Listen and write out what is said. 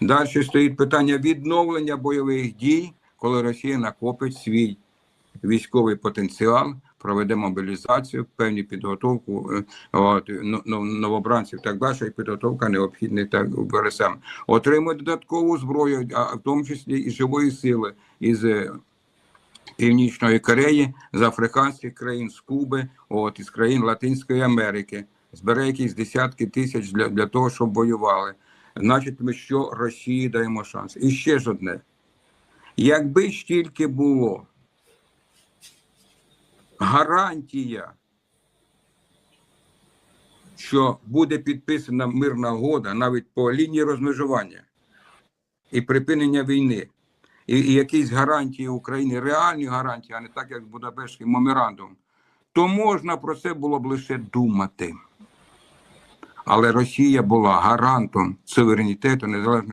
Далі стоїть питання відновлення бойових дій, коли Росія накопить свій військовий потенціал, проведе мобілізацію, певну підготовку е, от, но- но- новобранців так далі, і підготовка необхідних так в РСМ. Отримує додаткову зброю, а в тому числі і живої сили із е, Північної Кореї, з африканських країн, з Куби, от, із країн Латинської Америки. Збере якісь десятки тисяч для, для того, щоб воювали. Значить, ми що Росії даємо шанс. І ще ж одне. Якби ж тільки було гарантія, що буде підписана мирна угода навіть по лінії розмежування і припинення війни, і, і якісь гарантії України, реальні гарантії, а не так, як Будапештський меморандум, то можна про це було б лише думати. Але Росія була гарантом суверенітету незалежної